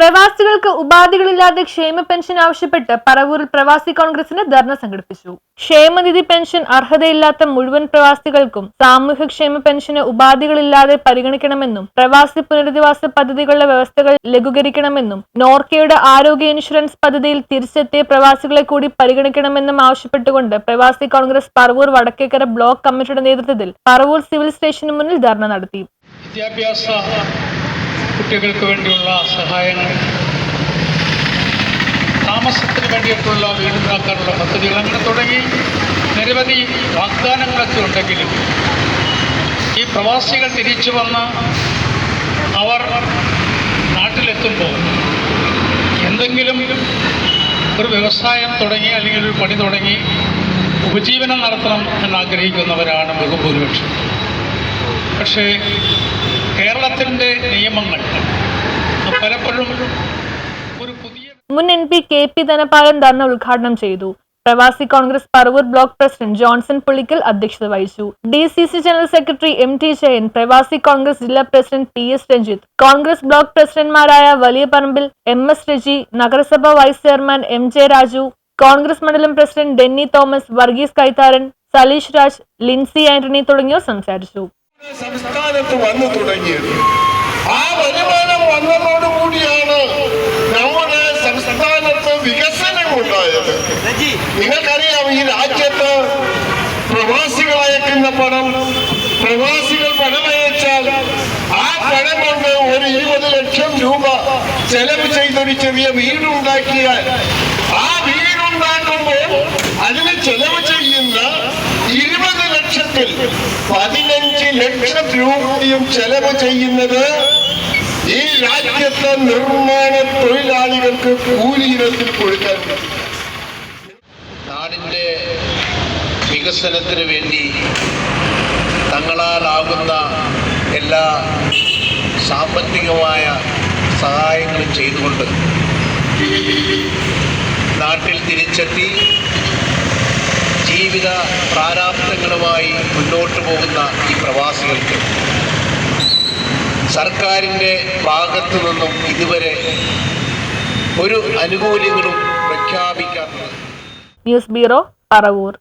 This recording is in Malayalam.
പ്രവാസികൾക്ക് ഉപാധികളില്ലാതെ ക്ഷേമ പെൻഷൻ ആവശ്യപ്പെട്ട് പറവൂരിൽ പ്രവാസി കോൺഗ്രസിന് ധർണ സംഘടിപ്പിച്ചു. ക്ഷേമനിധി പെൻഷൻ അർഹതയില്ലാത്ത മുഴുവൻ പ്രവാസികൾക്കും സാമൂഹ്യക്ഷേമ പെൻഷന് ഉപാധികളില്ലാതെ പരിഗണിക്കണമെന്നും പ്രവാസി പുനരധിവാസ പദ്ധതികളുടെ വ്യവസ്ഥകൾ ലഘൂകരിക്കണമെന്നും നോർക്കയുടെ ആരോഗ്യ ഇൻഷുറൻസ് പദ്ധതിയിൽ തിരിച്ചെത്തിയ പ്രവാസികളെ കൂടി പരിഗണിക്കണമെന്നും ആവശ്യപ്പെട്ടുകൊണ്ട് പ്രവാസി കോൺഗ്രസ് പറവൂർ വടക്കേക്കര ബ്ലോക്ക് കമ്മിറ്റിയുടെ നേതൃത്വത്തിൽ പറവൂർ സിവിൽ സ്റ്റേഷന് മുന്നിൽ ധർണ നടത്തി. വിദ്യാഭ്യാസ കുട്ടികൾക്ക് വേണ്ടിയുള്ള സഹായങ്ങൾ താമസത്തിന് വേണ്ടിയിട്ടുള്ള വീടുണ്ടാക്കാനുള്ള പദ്ധതികൾ അങ്ങനെ തുടങ്ങി നിരവധി വാഗ്ദാനങ്ങളൊക്കെ ഉണ്ടെങ്കിലും ഈ പ്രവാസികൾ തിരിച്ചു വന്ന് അവർ നാട്ടിലെത്തുമ്പോൾ എന്തെങ്കിലും ഒരു വ്യവസായം തുടങ്ങി അല്ലെങ്കിൽ ഒരു പണി തുടങ്ങി ഉപജീവനം നടത്തണം എന്നാഗ്രഹിക്കുന്നവരാണ് ബഹുഭൂരിപക്ഷം പക്ഷേ കേരളത്തിന്റെ നിയമങ്ങൾ പലപ്പോഴും ഒരു പുതിയ മുൻ M P K P Dhanapalan dharna ഉദ്ഘാടനം ചെയ്തു. പ്രവാസി Congress Paravur block president Johnson Pullikkal അധ്യക്ഷത വഹിച്ചു. D C C general secretary M T Jayan പ്രവാസി കോൺഗ്രസ് ജില്ലാ president P S Ranjith Congress block പ്രസിഡന്റ്മാരായ Valiyaparambil M S Reji നഗരസഭാ vice chairman M J Raju Congress മണ്ഡലം president Denny Thomas Varghese Kaitharan Saleesh Raj Lincy Antony തുടങ്ങിയവർ സംസാരിച്ചു. സംസ്ഥാനത്ത് വന്നു തുടങ്ങിയത്. ആ വരുമാനം വന്നതോടുകൂടിയാണ് നമ്മുടെ സംസ്ഥാനത്ത് വികസനം ഉണ്ടായത്. നിങ്ങൾക്കറിയാം ഈ രാജ്യത്ത് പ്രവാസികൾ അയക്കുന്ന പണം പ്രവാസികൾ പണമയച്ചാൽ ആ പണം കൊണ്ട് ഒരു ഇരുപത് ലക്ഷം രൂപ ചെലവ് ചെയ്തൊരു ചെറിയ വീടുണ്ടാക്കിയാൽ ആ വീടുണ്ടാക്കുമ്പോൾ അതിന് ചെലവ് ചെയ്യുന്ന ഇരുപത് ലക്ഷത്തിൽ പതിനഞ്ച് ലക്ഷം രൂപയും ചെലവ് ചെയ്യുന്നത് ഈ രാജ്യത്തെ നിർമ്മാണ തൊഴിലാളികൾക്ക് കൂലി ഇനത്തിൽ കൊടുക്കാൻ നാടിന്റെ വികസനത്തിന് വേണ്ടി തങ്ങളാലാകുന്ന എല്ലാ സാമ്പത്തികമായ സഹായങ്ങളും ചെയ്തുകൊണ്ട് നാട്ടിൽ തിരിച്ചെത്തി പ്രാരാബ്ദങ്ങളുമായി മുന്നോട്ട് പോകുന്ന ഈ പ്രവാസികൾക്ക് സർക്കാരിന്റെ ഭാഗത്തു നിന്നും ഇതുവരെ ഒരു ആനുകൂല്യങ്ങളും പ്രഖ്യാപിക്കാത്തത്. News bureau Paravur.